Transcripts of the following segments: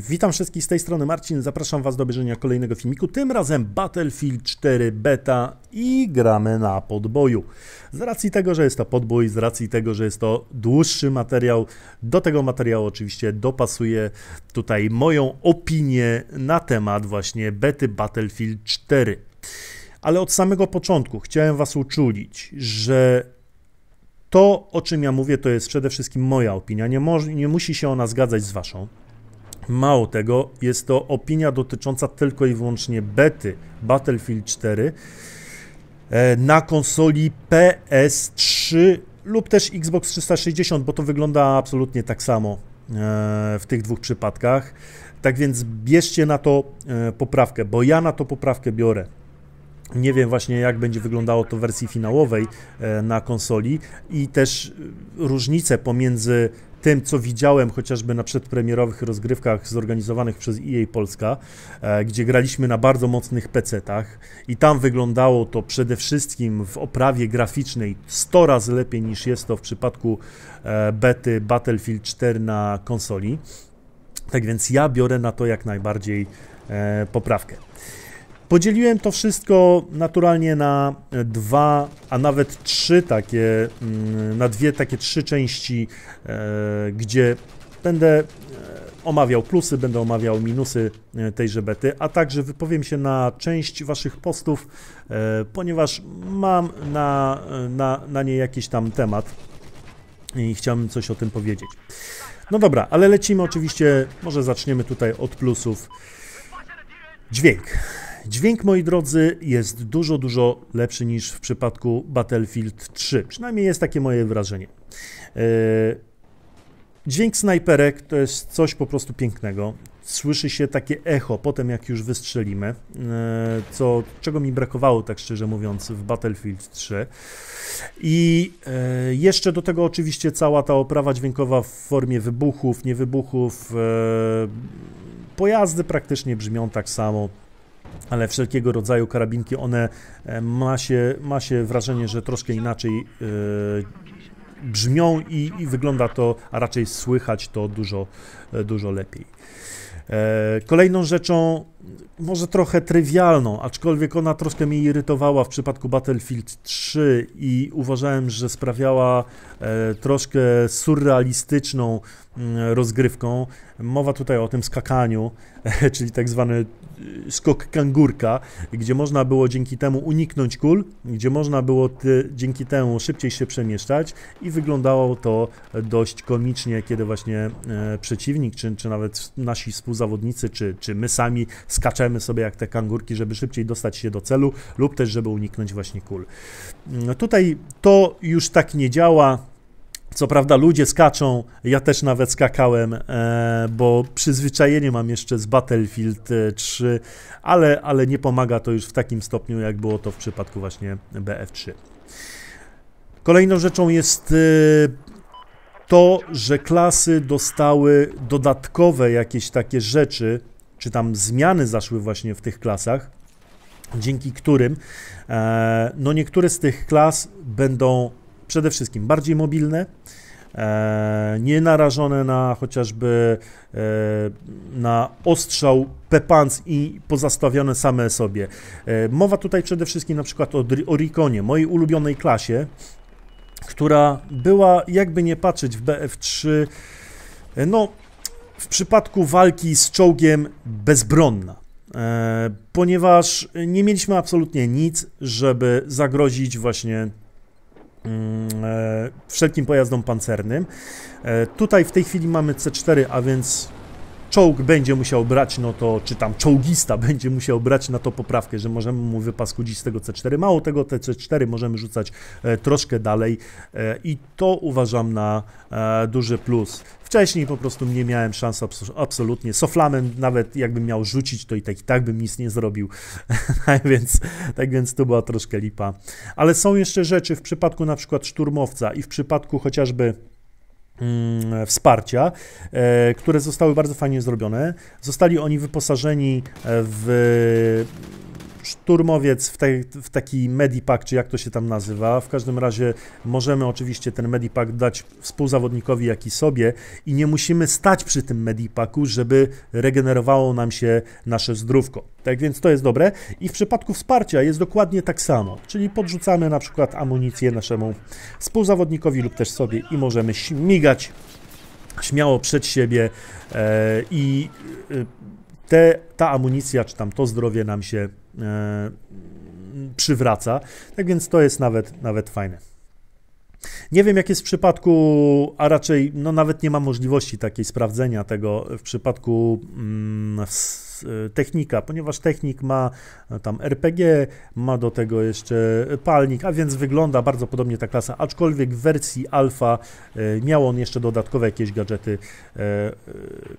Witam wszystkich z tej strony Marcin, zapraszam Was do obejrzenia kolejnego filmiku, tym razem Battlefield 4 Beta i gramy na podboju. Z racji tego, że jest to podbój, z racji tego, że jest to dłuższy materiał, do tego materiału oczywiście dopasuję tutaj moją opinię na temat właśnie bety Battlefield 4. Ale od samego początku chciałem Was uczulić, że to, o czym ja mówię, to jest przede wszystkim moja opinia. Nie, nie musi się ona zgadzać z Waszą. Mało tego, jest to opinia dotycząca tylko i wyłącznie bety Battlefield 4 e, na konsoli PS3 lub też Xbox 360, bo to wygląda absolutnie tak samo e, w tych dwóch przypadkach. Tak więc bierzcie na to e, poprawkę, bo ja na to poprawkę biorę. Nie wiem właśnie, jak będzie wyglądało to w wersji finałowej na konsoli i też różnice pomiędzy tym, co widziałem chociażby na przedpremierowych rozgrywkach zorganizowanych przez EA Polska, e, gdzie graliśmy na bardzo mocnych PC-tach i tam wyglądało to przede wszystkim w oprawie graficznej 100 razy lepiej niż jest to w przypadku e, bety Battlefield 4 na konsoli. Tak więc ja biorę na to jak najbardziej e, poprawkę. Podzieliłem to wszystko naturalnie na dwa, a nawet trzy takie, mm, na dwie takie trzy części, e, gdzie będę e, omawiał plusy, będę omawiał minusy e, tejże bety, a także wypowiem się na część Waszych postów, ponieważ mam na, na, na nie jakiś tam temat i chciałbym coś o tym powiedzieć. No dobra, ale lecimy oczywiście, może zaczniemy tutaj od plusów. Dźwięk. Dźwięk, moi drodzy, jest dużo, dużo lepszy niż w przypadku Battlefield 3. Przynajmniej jest takie moje wrażenie. E, dźwięk snajperek to jest coś po prostu pięknego. Słyszy się takie echo potem, jak już wystrzelimy, e, co, czego mi brakowało, tak szczerze mówiąc, w Battlefield 3. I e, jeszcze do tego oczywiście cała ta oprawa dźwiękowa w formie wybuchów, niewybuchów. Pojazdy praktycznie brzmią tak samo ale wszelkiego rodzaju karabinki, one e, ma się, ma się wrażenie, że troszkę inaczej yy, brzmią i, i, wygląda to, a raczej słychać to dużo, dużo lepiej. Kolejną rzeczą, może trochę trywialną, aczkolwiek ona troszkę mnie irytowała w przypadku Battlefield 3 i uważałem, że sprawiała troszkę surrealistyczną mm, rozgrywką. Mowa tutaj o tym skakaniu, czyli tak zwany skok kangurka, gdzie można było dzięki temu uniknąć kul, gdzie można było dzięki temu szybciej się przemieszczać i wyglądało to dość komicznie, kiedy właśnie e, przeciwnik, czy, czy nawet nasi współzawodnicy, czy, czy my sami skaczemy sobie jak te kangurki, żeby szybciej dostać się do celu lub też, żeby uniknąć właśnie kul. No tutaj to już tak nie działa. Co prawda ludzie skaczą, ja też nawet skakałem, e, bo przyzwyczajenie mam jeszcze z Battlefield 3, ale, ale nie pomaga to już w takim stopniu, jak było to w przypadku właśnie BF3. Kolejną rzeczą jest e, to, że klasy dostały dodatkowe jakieś takie rzeczy, czy tam zmiany zaszły właśnie w tych klasach, dzięki którym e, no niektóre z tych klas będą przede wszystkim bardziej mobilne, e, nie narażone na chociażby e, na ostrzał pepans i pozastawione same sobie. E, mowa tutaj przede wszystkim na przykład o, o Rikonie, mojej ulubionej klasie, która była, jakby nie patrzeć w BF3, no w przypadku walki z czołgiem bezbronna ponieważ nie mieliśmy absolutnie nic, żeby zagrozić właśnie wszelkim pojazdom pancernym. E, tutaj w tej chwili mamy C4, a więc czołg będzie musiał brać, no to, czy tam czołgista będzie musiał brać na to poprawkę, że możemy mu wypaskudzić z tego C4. Mało tego, te C4 możemy rzucać e, troszkę dalej e, i to uważam na e, duży plus. Wcześniej po prostu nie miałem szans abs absolutnie. Soflamem nawet jakbym miał rzucić, to i tak, i tak bym nic nie zrobił. tak, więc, tak więc to była troszkę lipa. Ale są jeszcze rzeczy w przypadku na przykład szturmowca i w przypadku chociażby wsparcia, e, które zostały bardzo fajnie zrobione. Zostali oni wyposażeni w szturmowiec w, te, w taki medipack, czy jak to się tam nazywa. W każdym razie możemy oczywiście ten medipack dać współzawodnikowi, jak i sobie i nie musimy stać przy tym medipacku, żeby regenerowało nam się nasze zdrówko. Tak więc to jest dobre. I w przypadku wsparcia jest dokładnie tak samo, czyli podrzucamy na przykład amunicję naszemu współzawodnikowi lub też sobie i możemy śmigać śmiało przed siebie e, i e, te, ta amunicja, czy tam to zdrowie nam się przywraca. Tak więc to jest nawet, nawet fajne. Nie wiem, jak jest w przypadku, a raczej no nawet nie ma możliwości takiej sprawdzenia tego w przypadku mm, technika, ponieważ technik ma e, tam RPG, ma do tego jeszcze palnik, a więc wygląda bardzo podobnie ta klasa, aczkolwiek w wersji alfa e, miał on jeszcze dodatkowe jakieś gadżety, e,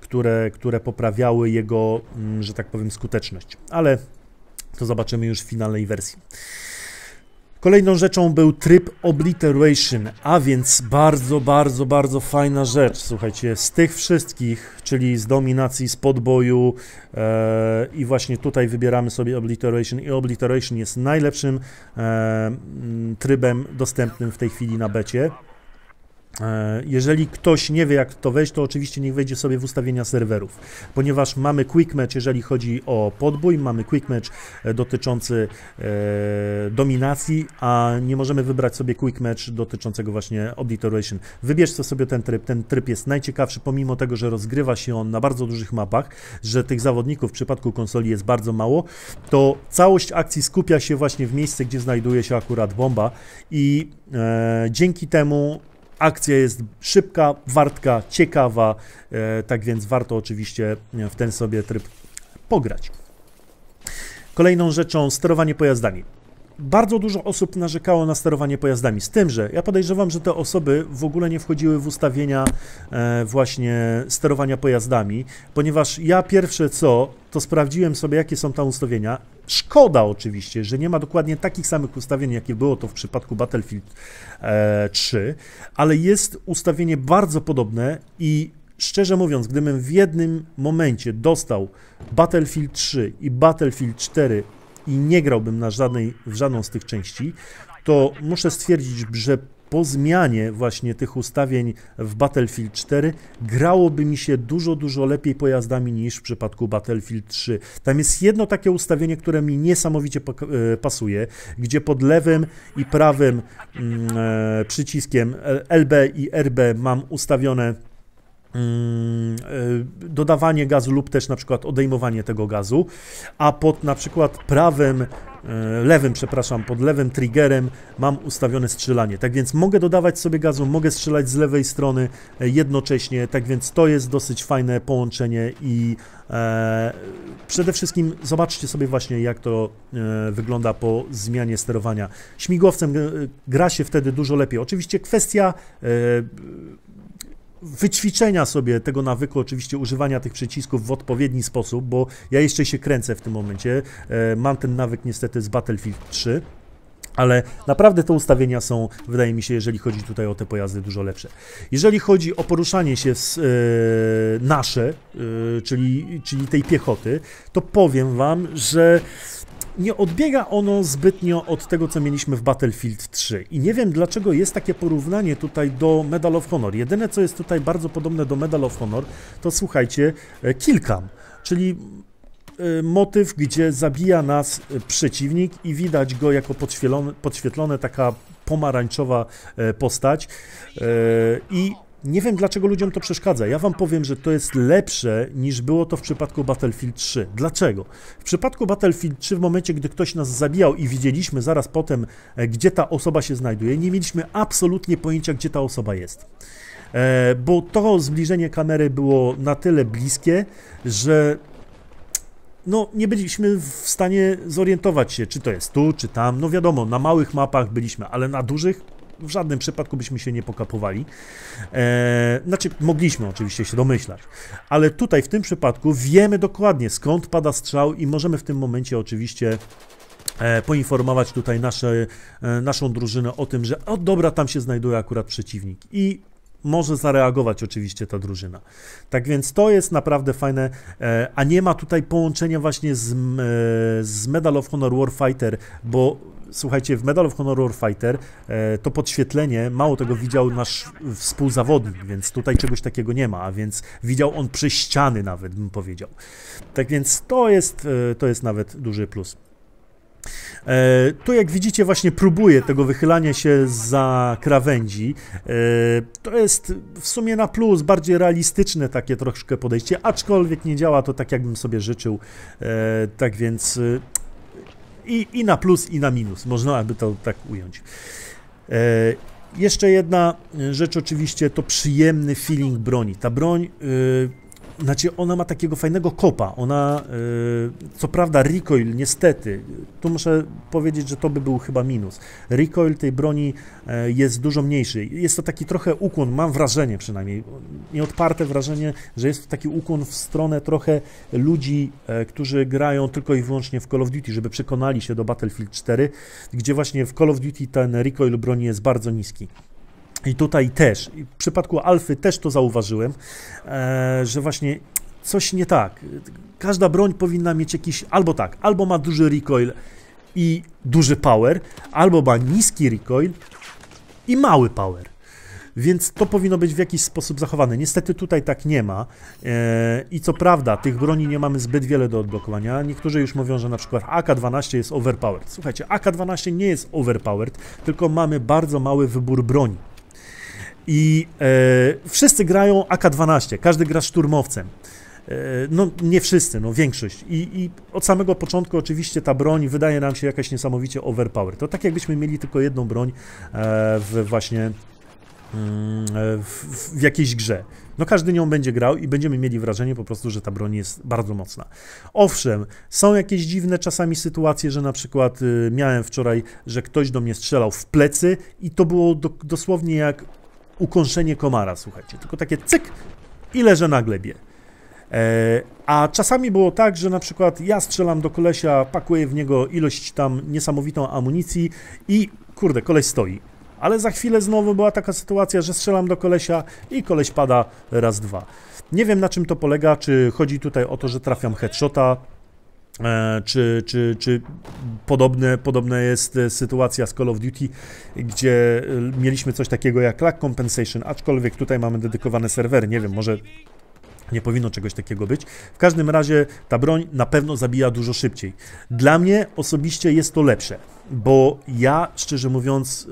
które, które poprawiały jego, mm, że tak powiem, skuteczność. Ale to zobaczymy już w finalnej wersji. Kolejną rzeczą był tryb Obliteration, a więc bardzo, bardzo, bardzo fajna rzecz. Słuchajcie, z tych wszystkich, czyli z dominacji, z podboju e, i właśnie tutaj wybieramy sobie Obliteration i Obliteration jest najlepszym e, trybem dostępnym w tej chwili na becie. E, jeżeli ktoś nie wie, jak to wejść, to oczywiście niech wejdzie sobie w ustawienia serwerów, ponieważ mamy quick match, jeżeli chodzi o podbój, mamy quick match e, dotyczący e, dominacji, a nie możemy wybrać sobie quick match dotyczącego właśnie obliteration. Wybierzcie sobie ten tryb. Ten tryb jest najciekawszy, pomimo tego, że rozgrywa się on na bardzo dużych mapach, że tych zawodników w przypadku konsoli jest bardzo mało, to całość akcji skupia się właśnie w miejsce, gdzie znajduje się akurat bomba i e, dzięki temu Akcja jest szybka, wartka, ciekawa, e, tak więc warto oczywiście w ten sobie tryb pograć. Kolejną rzeczą sterowanie pojazdami bardzo dużo osób narzekało na sterowanie pojazdami. Z tym, że ja podejrzewam, że te osoby w ogóle nie wchodziły w ustawienia e, właśnie sterowania pojazdami, ponieważ ja pierwsze co, to sprawdziłem sobie, jakie są tam ustawienia. Szkoda oczywiście, że nie ma dokładnie takich samych ustawień, jakie było to w przypadku Battlefield 3, e, ale jest ustawienie bardzo podobne i szczerze mówiąc, gdybym w jednym momencie dostał Battlefield 3 i Battlefield 4 i nie grałbym na żadnej, w żadną z tych części, to muszę stwierdzić, że po zmianie właśnie tych ustawień w Battlefield 4 grałoby mi się dużo, dużo lepiej pojazdami niż w przypadku Battlefield 3. Tam jest jedno takie ustawienie, które mi niesamowicie e, pasuje, gdzie pod lewym i prawym mm, e, przyciskiem LB i RB mam ustawione dodawanie gazu lub też na przykład odejmowanie tego gazu, a pod na przykład prawym, e, lewym, przepraszam, pod lewym triggerem mam ustawione strzelanie. Tak więc mogę dodawać sobie gazu, mogę strzelać z lewej strony e, jednocześnie, tak więc to jest dosyć fajne połączenie i e, przede wszystkim zobaczcie sobie właśnie jak to e, wygląda po zmianie sterowania. Śmigłowcem gra się wtedy dużo lepiej. Oczywiście kwestia e, wyćwiczenia sobie tego nawyku, oczywiście używania tych przycisków w odpowiedni sposób, bo ja jeszcze się kręcę w tym momencie. E, mam ten nawyk niestety z Battlefield 3. Ale naprawdę te ustawienia są, wydaje mi się, jeżeli chodzi tutaj o te pojazdy, dużo lepsze. Jeżeli chodzi o poruszanie się z, e, nasze, e, czyli, czyli tej piechoty, to powiem Wam, że nie odbiega ono zbytnio od tego, co mieliśmy w Battlefield 3. I nie wiem, dlaczego jest takie porównanie tutaj do Medal of Honor. Jedyne, co jest tutaj bardzo podobne do Medal of Honor, to słuchajcie, e, Killcam, czyli e, motyw, gdzie zabija nas e, przeciwnik i widać go jako podświetlone, podświetlone taka pomarańczowa postać i nie wiem, dlaczego ludziom to przeszkadza. Ja wam powiem, że to jest lepsze niż było to w przypadku Battlefield 3. Dlaczego? W przypadku Battlefield 3, w momencie, gdy ktoś nas zabijał i widzieliśmy zaraz potem, e, gdzie ta osoba się znajduje, nie mieliśmy absolutnie pojęcia, gdzie ta osoba jest. E, bo to zbliżenie kamery było na tyle bliskie, że no, nie byliśmy w stanie zorientować się, czy to jest tu, czy tam. No wiadomo, na małych mapach byliśmy, ale na dużych w żadnym przypadku byśmy się nie pokapowali. E, znaczy, mogliśmy oczywiście się domyślać, ale tutaj w tym przypadku wiemy dokładnie skąd pada strzał i możemy w tym momencie oczywiście e, poinformować tutaj nasze, e, naszą drużynę o tym, że o dobra, tam się znajduje akurat przeciwnik. I może zareagować oczywiście ta drużyna. Tak więc to jest naprawdę fajne, e, a nie ma tutaj połączenia właśnie z, z Medal of Honor Warfighter, bo słuchajcie, w Medal of Honor Warfighter e, to podświetlenie, mało tego widział nasz współzawodnik, więc tutaj czegoś takiego nie ma, a więc widział on przez ściany nawet, bym powiedział. Tak więc to jest, e, to jest nawet duży plus. E, tu jak widzicie właśnie próbuję tego wychylania się za krawędzi. To jest w sumie na plus, bardziej realistyczne takie troszkę podejście, aczkolwiek nie działa to tak jakbym sobie życzył. Tak więc i, i na plus i na minus, można by to tak ująć. Jeszcze jedna rzecz oczywiście to przyjemny feeling broni. Ta broń znaczy, ona ma takiego fajnego kopa. Ona, yy, co prawda, recoil, niestety, tu muszę powiedzieć, że to by był chyba minus. Recoil tej broni yy, jest dużo mniejszy. Jest to taki trochę ukłon, mam wrażenie przynajmniej, nieodparte wrażenie, że jest to taki ukłon w stronę trochę ludzi, yy, którzy grają tylko i wyłącznie w Call of Duty, żeby przekonali się do Battlefield 4, gdzie właśnie w Call of Duty ten recoil broni jest bardzo niski. I tutaj też, w przypadku Alfy też to zauważyłem, e, że właśnie coś nie tak. Każda broń powinna mieć jakiś, albo tak, albo ma duży recoil i duży power, albo ma niski recoil i mały power. Więc to powinno być w jakiś sposób zachowane. Niestety tutaj tak nie ma. E, I co prawda, tych broni nie mamy zbyt wiele do odblokowania. Niektórzy już mówią, że na przykład AK-12 jest overpowered. Słuchajcie, AK-12 nie jest overpowered, tylko mamy bardzo mały wybór broni. I e, wszyscy grają AK-12, każdy gra szturmowcem. E, no nie wszyscy, no większość. I, I, od samego początku oczywiście ta broń wydaje nam się jakaś niesamowicie overpower. To tak jakbyśmy mieli tylko jedną broń e, w właśnie mm, e, w, w, jakiejś grze. No każdy nią będzie grał i będziemy mieli wrażenie po prostu, że ta broń jest bardzo mocna. Owszem, są jakieś dziwne czasami sytuacje, że na przykład y, miałem wczoraj, że ktoś do mnie strzelał w plecy i to było do, dosłownie jak ukąszenie komara, słuchajcie. Tylko takie cyk i leżę na glebie. E, a czasami było tak, że na przykład ja strzelam do kolesia, pakuję w niego ilość tam niesamowitą amunicji i kurde, koleś stoi. Ale za chwilę znowu była taka sytuacja, że strzelam do kolesia i koleś pada raz, dwa. Nie wiem na czym to polega, czy chodzi tutaj o to, że trafiam headshota, czy, czy, czy podobne, podobna jest e, sytuacja z Call of Duty, gdzie e, mieliśmy coś takiego jak lag compensation, aczkolwiek tutaj mamy dedykowane serwery, nie wiem, może nie powinno czegoś takiego być. W każdym razie ta broń na pewno zabija dużo szybciej. Dla mnie osobiście jest to lepsze, bo ja szczerze mówiąc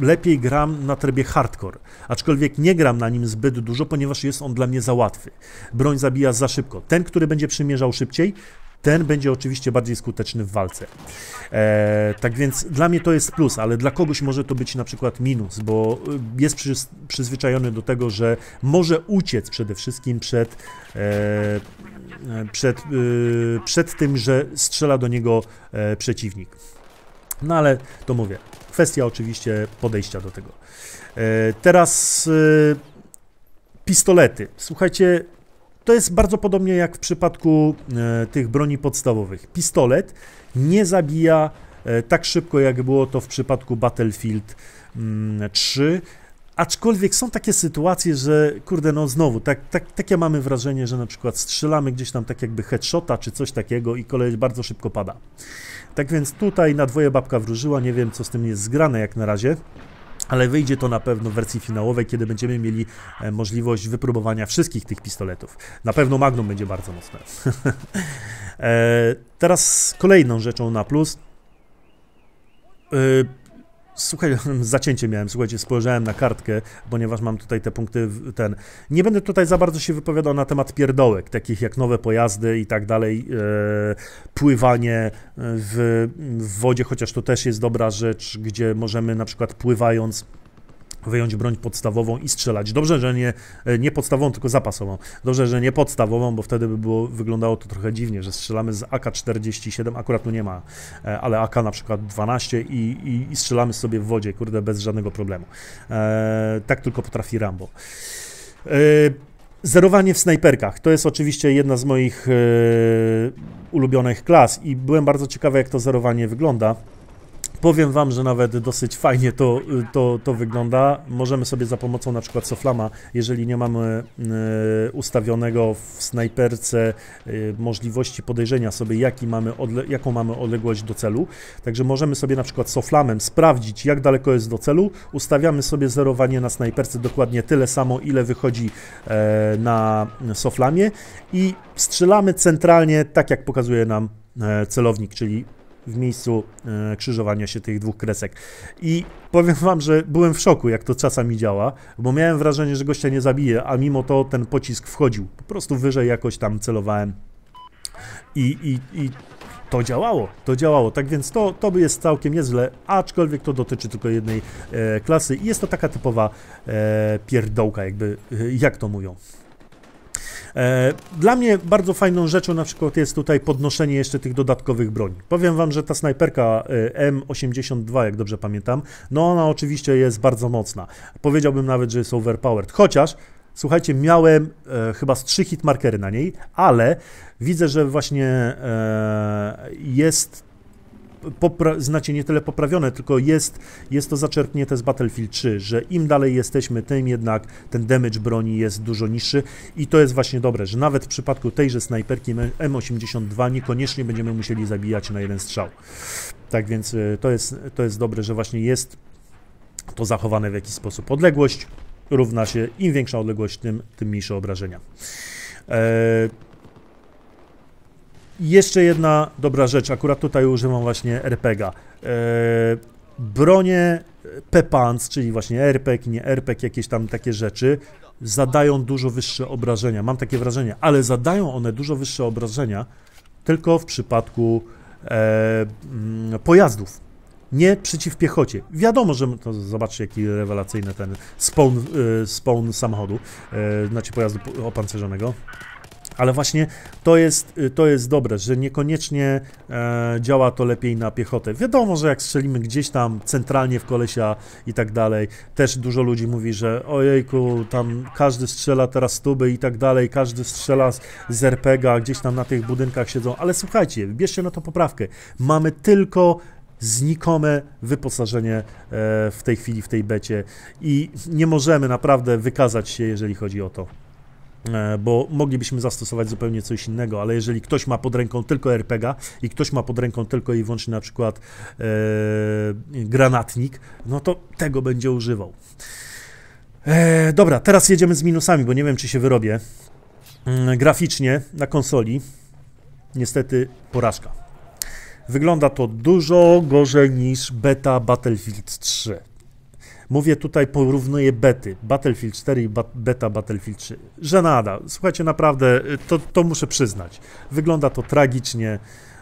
lepiej gram na trybie hardcore, aczkolwiek nie gram na nim zbyt dużo, ponieważ jest on dla mnie za łatwy. Broń zabija za szybko. Ten, który będzie przymierzał szybciej, ten będzie oczywiście bardziej skuteczny w walce. E, tak więc dla mnie to jest plus, ale dla kogoś może to być na przykład minus, bo y, jest przy, przyzwyczajony do tego, że może uciec przede wszystkim przed, e, przed, e, przed tym, że strzela do niego e, przeciwnik. No ale to mówię, kwestia oczywiście podejścia do tego. E, teraz e, pistolety. Słuchajcie, to jest bardzo podobnie jak w przypadku e, tych broni podstawowych. Pistolet nie zabija tak szybko, jak było to w przypadku Battlefield 3. Mm, aczkolwiek są takie sytuacje, że kurde, no znowu, tak, tak, takie mamy wrażenie, że na przykład strzelamy gdzieś tam tak jakby headshota czy coś takiego i kolej bardzo szybko pada. Tak więc tutaj na dwoje babka wróżyła, nie wiem co z tym jest zgrane jak na razie. Ale wyjdzie to na pewno w wersji finałowej, kiedy będziemy mieli e, możliwość wypróbowania wszystkich tych pistoletów. Na pewno Magnum będzie bardzo mocne. E, teraz kolejną rzeczą na plus. E, Słuchaj, zacięcie miałem, słuchajcie, spojrzałem na kartkę, ponieważ mam tutaj te punkty, ten. Nie będę tutaj za bardzo się wypowiadał na temat pierdołek, takich jak nowe pojazdy i tak dalej, e, pływanie w, w wodzie, chociaż to też jest dobra rzecz, gdzie możemy na przykład pływając wyjąć broń podstawową i strzelać. Dobrze, że nie, e, nie podstawową, tylko zapasową. Dobrze, że nie podstawową, bo wtedy by było, wyglądało to trochę dziwnie, że strzelamy z AK-47, akurat tu nie ma, e, ale AK na przykład 12 i, i, i strzelamy sobie w wodzie, kurde, bez żadnego problemu. E, tak tylko potrafi Rambo. E, Zerowanie w snajperkach to jest oczywiście jedna z moich e, ulubionych klas i byłem bardzo ciekawy, jak to zerowanie wygląda Powiem Wam, że nawet dosyć fajnie to, to, to wygląda. Możemy sobie za pomocą na przykład Soflama, jeżeli nie mamy y, ustawionego w snajperce y, możliwości podejrzenia sobie, jaki mamy jaką mamy odległość do celu. Także możemy sobie na przykład Soflamem sprawdzić, jak daleko jest do celu. Ustawiamy sobie zerowanie na snajperce dokładnie tyle samo, ile wychodzi e, na Soflamie i strzelamy centralnie, tak jak pokazuje nam e, celownik, czyli w miejscu e, krzyżowania się tych dwóch kresek. I powiem wam, że byłem w szoku, jak to czasami działa, bo miałem wrażenie, że gościa nie zabije, a mimo to ten pocisk wchodził. Po prostu wyżej jakoś tam celowałem. I, i, i to działało, to działało. Tak więc to, to jest całkiem niezłe, aczkolwiek to dotyczy tylko jednej e, klasy i jest to taka typowa e, pierdołka, jakby, e, jak to mówią. E, dla mnie bardzo fajną rzeczą na przykład jest tutaj podnoszenie jeszcze tych dodatkowych broni. Powiem Wam, że ta snajperka e, M82, jak dobrze pamiętam, no ona oczywiście jest bardzo mocna. Powiedziałbym nawet, że jest overpowered, chociaż Słuchajcie, miałem e, chyba z trzy hitmarkery na niej, ale widzę, że właśnie e, jest znacie nie tyle poprawione, tylko jest, jest to zaczerpnięte z Battlefield 3, że im dalej jesteśmy, tym jednak ten damage broni jest dużo niższy i to jest właśnie dobre, że nawet w przypadku tejże snajperki M82 niekoniecznie będziemy musieli zabijać na jeden strzał. Tak więc e, to jest, to jest dobre, że właśnie jest to zachowane w jakiś sposób. Odległość równa się, im większa odległość, tym, tym mniejsze obrażenia. E, jeszcze jedna dobra rzecz, akurat tutaj używam właśnie RPGa. E, bronie Pepans, czyli właśnie RPG, nie RPG, jakieś tam takie rzeczy, zadają dużo wyższe obrażenia. Mam takie wrażenie, ale zadają one dużo wyższe obrażenia tylko w przypadku e, mm, pojazdów nie przeciw piechocie. Wiadomo, że to zobaczcie, jaki rewelacyjny ten spawn, y, spawn samochodu, y, znaczy pojazdu opancerzonego. Ale właśnie to jest, y, to jest dobre, że niekoniecznie e, działa to lepiej na piechotę. Wiadomo, że jak strzelimy gdzieś tam centralnie w kolesia i tak dalej, też dużo ludzi mówi, że ojejku, tam każdy strzela teraz stuby i tak dalej, każdy strzela z, z RPGa, gdzieś tam na tych budynkach siedzą, ale słuchajcie, bierzcie na to poprawkę. Mamy tylko znikome wyposażenie e, w tej chwili w tej becie i nie możemy naprawdę wykazać się, jeżeli chodzi o to bo moglibyśmy zastosować zupełnie coś innego, ale jeżeli ktoś ma pod ręką tylko RPG i ktoś ma pod ręką tylko i wyłącznie na przykład e, granatnik, no to tego będzie używał. E, dobra, teraz jedziemy z minusami, bo nie wiem, czy się wyrobię. E, graficznie na konsoli niestety porażka. Wygląda to dużo gorzej niż beta Battlefield 3. Mówię tutaj, porównuję bety Battlefield 4 i beta Battlefield 3. Żenada. Słuchajcie, naprawdę, to, to muszę przyznać. Wygląda to tragicznie.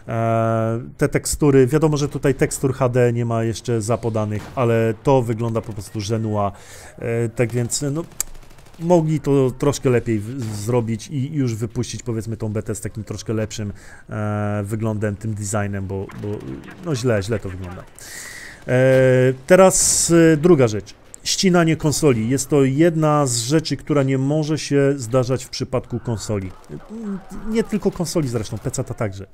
E, te tekstury, wiadomo, że tutaj tekstur HD nie ma jeszcze zapodanych, ale to wygląda po prostu żenua. E, tak więc, no, mogli to troszkę lepiej zrobić i już wypuścić powiedzmy tą betę z takim troszkę lepszym e, wyglądem, tym designem, bo, bo, no źle, źle to wygląda. E, teraz e, druga rzecz. Ścinanie konsoli. Jest to jedna z rzeczy, która nie może się zdarzać w przypadku konsoli. Nie tylko konsoli zresztą, PC to także.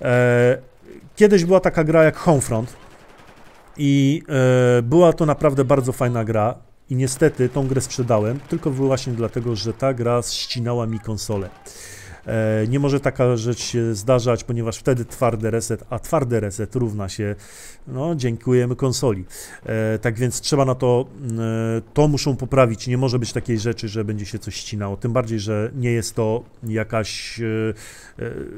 E, kiedyś była taka gra jak Homefront i była to naprawdę bardzo fajna gra i niestety tą grę sprzedałem tylko właśnie dlatego, że ta gra ścinała mi konsolę. E, nie może taka rzecz się zdarzać, ponieważ wtedy twardy reset, a twardy reset równa się, no dziękujemy konsoli. E, tak więc trzeba na to, e, to muszą poprawić. Nie może być takiej rzeczy, że będzie się coś ścinało. Tym bardziej, że nie jest to jakaś,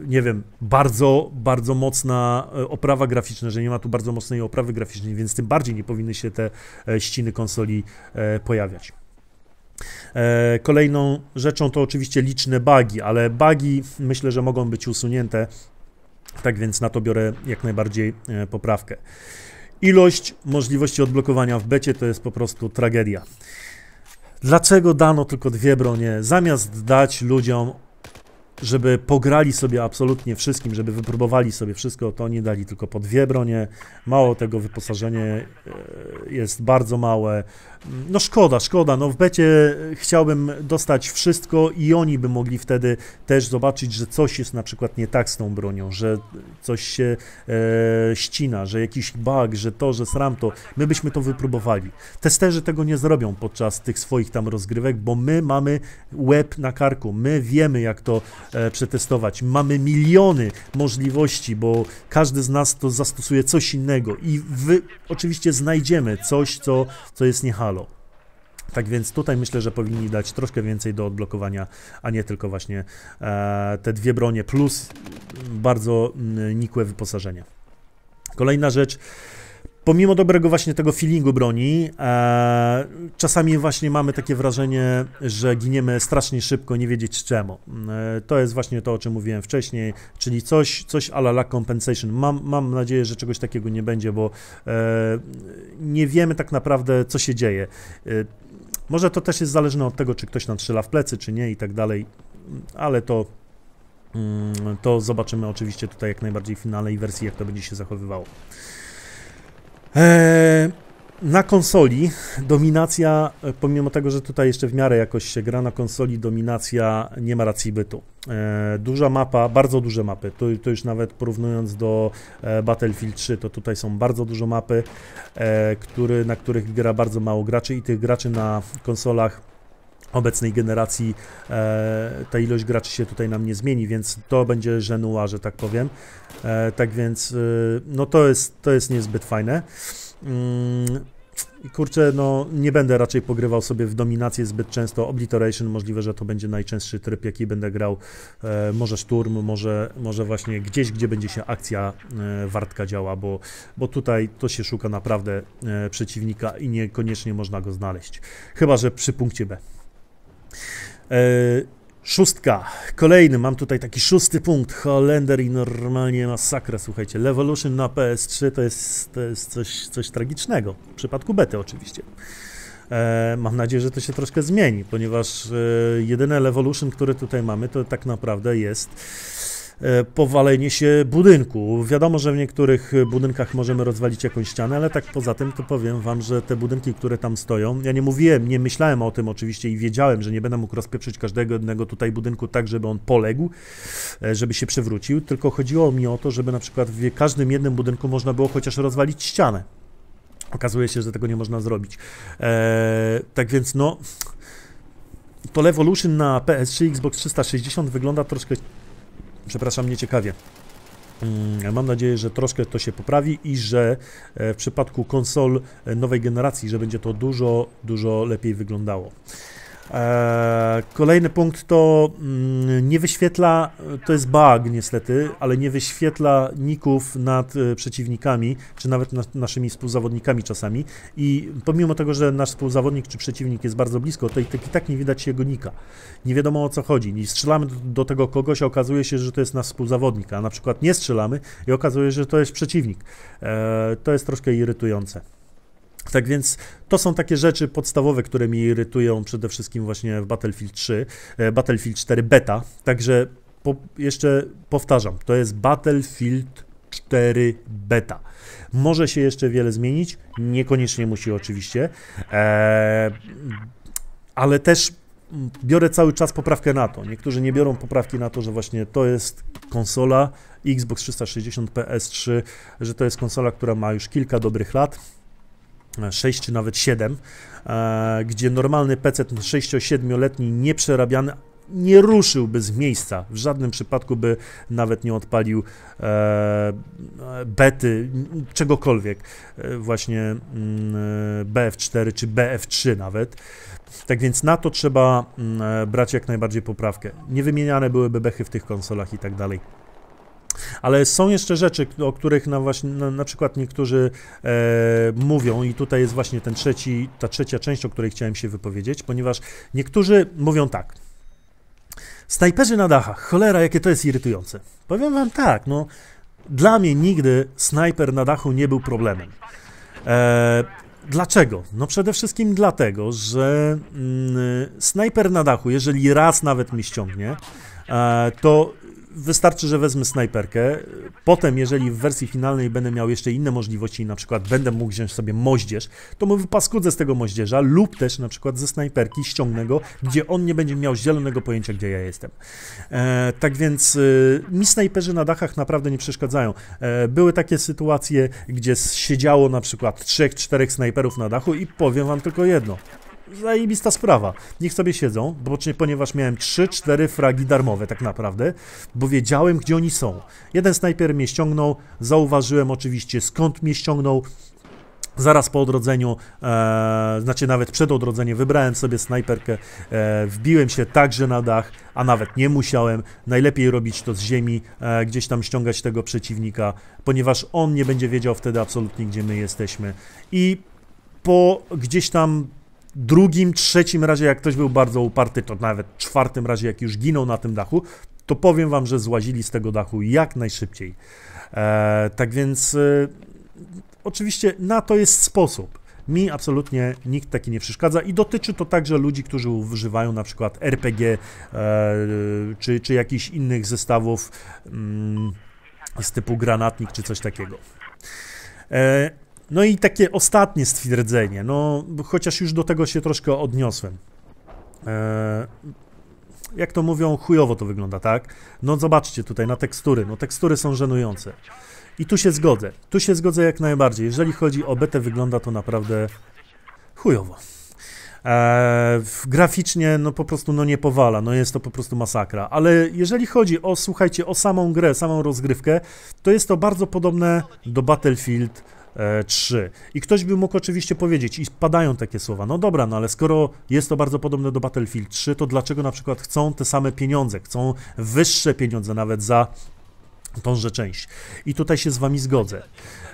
nie wiem, bardzo, bardzo mocna oprawa graficzna, że nie ma tu bardzo mocnej oprawy graficznej, więc tym bardziej nie powinny się te ściny konsoli pojawiać. E, kolejną rzeczą to oczywiście liczne bugi, ale bugi myślę, że mogą być usunięte, tak więc na to biorę jak najbardziej e, poprawkę. Ilość możliwości odblokowania w becie to jest po prostu tragedia. Dlaczego dano tylko dwie bronie, zamiast dać ludziom żeby pograli sobie absolutnie wszystkim, żeby wypróbowali sobie wszystko, to oni dali tylko po dwie bronie. Mało tego, wyposażenie e, jest bardzo małe. no szkoda, szkoda. No w becie chciałbym dostać wszystko i oni by mogli wtedy też zobaczyć, że coś jest na przykład nie tak z tą bronią, że coś się e, ścina, że jakiś bug, że to, że sram to. My byśmy to wypróbowali. Testerzy tego nie zrobią podczas tych swoich tam rozgrywek, bo my mamy web na karku. My wiemy, jak to e, przetestować. Mamy miliony możliwości, bo każdy z nas to zastosuje coś innego i wy oczywiście znajdziemy coś, co, co jest nie halo. Tak więc tutaj myślę, że powinni dać troszkę więcej do odblokowania, a nie tylko właśnie e, te dwie bronie plus bardzo mm, nikłe wyposażenie. Kolejna rzecz, pomimo dobrego właśnie tego feelingu broni, e, czasami właśnie mamy takie wrażenie, że giniemy strasznie szybko, nie wiedzieć czemu. E, to jest właśnie to, o czym mówiłem wcześniej, czyli coś, coś a la lack compensation. Mam, mam nadzieję, że czegoś takiego nie będzie, bo e, nie wiemy tak naprawdę, co się dzieje. E, może to też jest zależne od tego, czy ktoś nam strzela w plecy, czy nie i tak dalej, ale to mm, to zobaczymy oczywiście tutaj jak najbardziej w finalnej wersji, jak to będzie się zachowywało. Eee, na konsoli dominacja, e, pomimo tego, że tutaj jeszcze w miarę jakoś się gra, na konsoli dominacja nie ma racji bytu. E, duża mapa, bardzo duże mapy, to, to już nawet porównując do e, Battlefield 3, to tutaj są bardzo duże mapy, e, który, na których gra bardzo mało graczy i tych graczy na konsolach obecnej generacji e, ta ilość graczy się tutaj nam nie zmieni, więc to będzie żenua, że tak powiem. E, tak więc, e, no to jest, to jest niezbyt fajne. Mm, kurczę, no nie będę raczej pogrywał sobie w dominację zbyt często. Obliteration, możliwe, że to będzie najczęstszy tryb, jaki będę grał. E, może szturm, może, może właśnie gdzieś, gdzie będzie się akcja e, wartka działa, bo, bo tutaj to się szuka naprawdę e, przeciwnika i niekoniecznie można go znaleźć. Chyba, że przy punkcie B. E, Szóstka. Kolejny, mam tutaj taki szósty punkt. Holender i normalnie masakra, słuchajcie. Levolution na PS3 to jest, to jest coś, coś tragicznego. W przypadku bety oczywiście. E, mam nadzieję, że to się troszkę zmieni, ponieważ e, jedyne Levolution, które tutaj mamy, to tak naprawdę jest powalenie się budynku. Wiadomo, że w niektórych budynkach możemy rozwalić jakąś ścianę, ale tak poza tym to powiem wam, że te budynki, które tam stoją, ja nie mówiłem, nie myślałem o tym oczywiście i wiedziałem, że nie będę mógł rozpieprzyć każdego jednego tutaj budynku tak, żeby on poległ, e, żeby się przewrócił, tylko chodziło mi o to, żeby na przykład w każdym jednym budynku można było chociaż rozwalić ścianę. Okazuje się, że tego nie można zrobić. Eee, tak więc no... To Levolution na PS3 Xbox 360 wygląda troszkę przepraszam, nieciekawie. Mm, mam nadzieję, że troszkę to się poprawi i że e, w przypadku konsol e, nowej generacji, że będzie to dużo, dużo lepiej wyglądało. E, kolejny punkt to mm, nie wyświetla, to jest bug niestety, ale nie wyświetla ników nad e, przeciwnikami, czy nawet nad naszymi współzawodnikami czasami i pomimo tego, że nasz współzawodnik czy przeciwnik jest bardzo blisko, to i tak, i tak nie widać jego nika. Nie wiadomo o co chodzi. I strzelamy do, tego kogoś, a okazuje się, że to jest nasz współzawodnik, a na przykład nie strzelamy i okazuje się, że to jest przeciwnik. E, to jest troszkę irytujące. Tak więc to są takie rzeczy podstawowe, które mi irytują przede wszystkim właśnie w Battlefield 3, e, Battlefield 4 beta. Także po, jeszcze powtarzam, to jest Battlefield 4 beta. Może się jeszcze wiele zmienić, niekoniecznie musi oczywiście, e, ale też biorę cały czas poprawkę na to. Niektórzy nie biorą poprawki na to, że właśnie to jest konsola Xbox 360 PS3, że to jest konsola, która ma już kilka dobrych lat 6 czy nawet 7, e, gdzie normalny PC 6-7-letni nieprzerabiany nie ruszyłby z miejsca, w żadnym przypadku by nawet nie odpalił e, bety, czegokolwiek, e, właśnie mm, BF4 czy BF3 nawet. Tak więc na to trzeba mm, brać jak najbardziej poprawkę. Niewymieniane byłyby bechy w tych konsolach i tak dalej. Ale są jeszcze rzeczy, o których na, właśnie, na, na przykład niektórzy e, mówią, i tutaj jest właśnie ten trzeci, ta trzecia część, o której chciałem się wypowiedzieć, ponieważ niektórzy mówią tak. Snajperzy na dachach, cholera, jakie to jest irytujące. Powiem wam tak, no, dla mnie nigdy snajper na dachu nie był problemem. E, Dlaczego? No przede wszystkim dlatego, że mm, snajper na dachu, jeżeli raz nawet mi ściągnie, e, to wystarczy, że wezmę snajperkę. Potem, jeżeli w wersji finalnej będę miał jeszcze inne możliwości, na przykład będę mógł wziąć sobie moździerz, to mu wypaskudzę z tego moździerza lub też na przykład ze snajperki ściągnę go, gdzie on nie będzie miał zielonego pojęcia, gdzie ja jestem. E, tak więc e, mi snajperzy na dachach naprawdę nie przeszkadzają. E, były takie sytuacje, gdzie siedziało na przykład trzech, czterech snajperów na dachu i powiem wam tylko jedno zajebista sprawa. Niech sobie siedzą, bo, ponieważ miałem 3-4 fragi darmowe tak naprawdę, bo wiedziałem, gdzie oni są. Jeden snajper mnie ściągnął, zauważyłem oczywiście skąd mnie ściągnął, Zaraz po odrodzeniu, e, znaczy nawet przed odrodzeniem, wybrałem sobie snajperkę, e, wbiłem się także na dach, a nawet nie musiałem. Najlepiej robić to z ziemi, e, gdzieś tam ściągać tego przeciwnika, ponieważ on nie będzie wiedział wtedy absolutnie, gdzie my jesteśmy. I po gdzieś tam drugim, trzecim razie, jak ktoś był bardzo uparty, to nawet czwartym razie, jak już ginął na tym dachu, to powiem wam, że złazili z tego dachu jak najszybciej. E, tak więc e, oczywiście na to jest sposób. Mi absolutnie nikt taki nie przeszkadza i dotyczy to także ludzi, którzy używają na przykład RPG e, czy, czy jakichś innych zestawów mm, z typu granatnik czy coś takiego. No i takie ostatnie stwierdzenie, no chociaż już do tego się troszkę odniosłem. E, jak to mówią, chujowo to wygląda, tak? No zobaczcie tutaj na tekstury, no tekstury są żenujące. I tu się zgodzę, tu się zgodzę jak najbardziej. Jeżeli chodzi o betę, wygląda to naprawdę chujowo. E, graficznie no po prostu no nie powala, no jest to po prostu masakra, ale jeżeli chodzi o, słuchajcie, o samą grę, samą rozgrywkę, to jest to bardzo podobne do Battlefield 3. E, I ktoś by mógł oczywiście powiedzieć, i padają takie słowa, no dobra, no ale skoro jest to bardzo podobne do Battlefield 3, to dlaczego na przykład chcą te same pieniądze, chcą wyższe pieniądze nawet za tąże część. I tutaj się z wami zgodzę.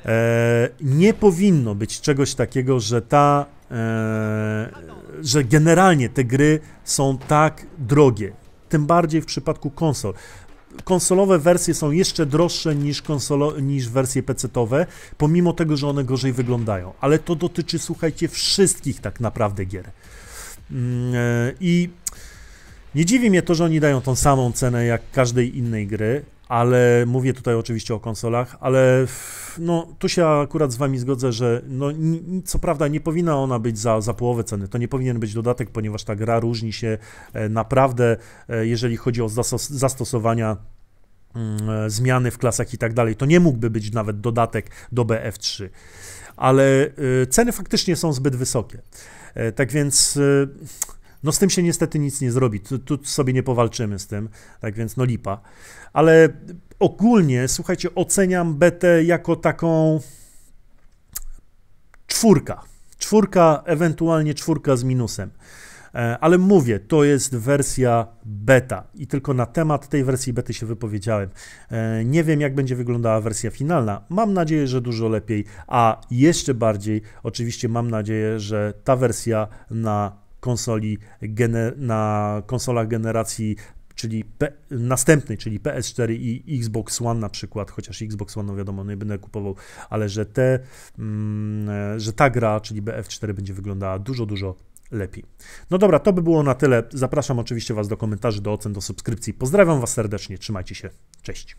E, nie powinno być czegoś takiego, że ta, e, że generalnie te gry są tak drogie. Tym bardziej w przypadku konsol konsolowe wersje są jeszcze droższe niż, konsolo, niż wersje PC-owe, pomimo tego, że one gorzej wyglądają. Ale to dotyczy, słuchajcie, wszystkich tak naprawdę gier. Mm, e, I nie dziwi mnie to, że oni dają tą samą cenę jak każdej innej gry, ale mówię tutaj oczywiście o konsolach, ale no, tu się akurat z wami zgodzę, że no, co prawda nie powinna ona być za, za połowę ceny, to nie powinien być dodatek, ponieważ ta gra różni się e, naprawdę, e, jeżeli chodzi o zastosowania mm, e, zmiany w klasach i tak dalej, to nie mógłby być nawet dodatek do BF3, ale ceny faktycznie są zbyt wysokie. Tak więc no z tym się niestety nic nie zrobi, tu, tu, sobie nie powalczymy z tym, tak więc no lipa. Ale ogólnie, słuchajcie, oceniam betę jako taką czwórka. Czwórka, ewentualnie czwórka z minusem. E, ale mówię, to jest wersja beta i tylko na temat tej wersji bety się wypowiedziałem. E, nie wiem, jak będzie wyglądała wersja finalna. Mam nadzieję, że dużo lepiej, a jeszcze bardziej, oczywiście, mam nadzieję, że ta wersja na konsoli na konsolach generacji czyli P, następnej, czyli PS4 i Xbox One na przykład, chociaż Xbox One, no wiadomo, nie będę kupował, ale że, te, mm, że ta gra, czyli BF4 będzie wyglądała dużo, dużo lepiej. No dobra, to by było na tyle. Zapraszam oczywiście Was do komentarzy, do ocen, do subskrypcji. Pozdrawiam Was serdecznie, trzymajcie się, cześć.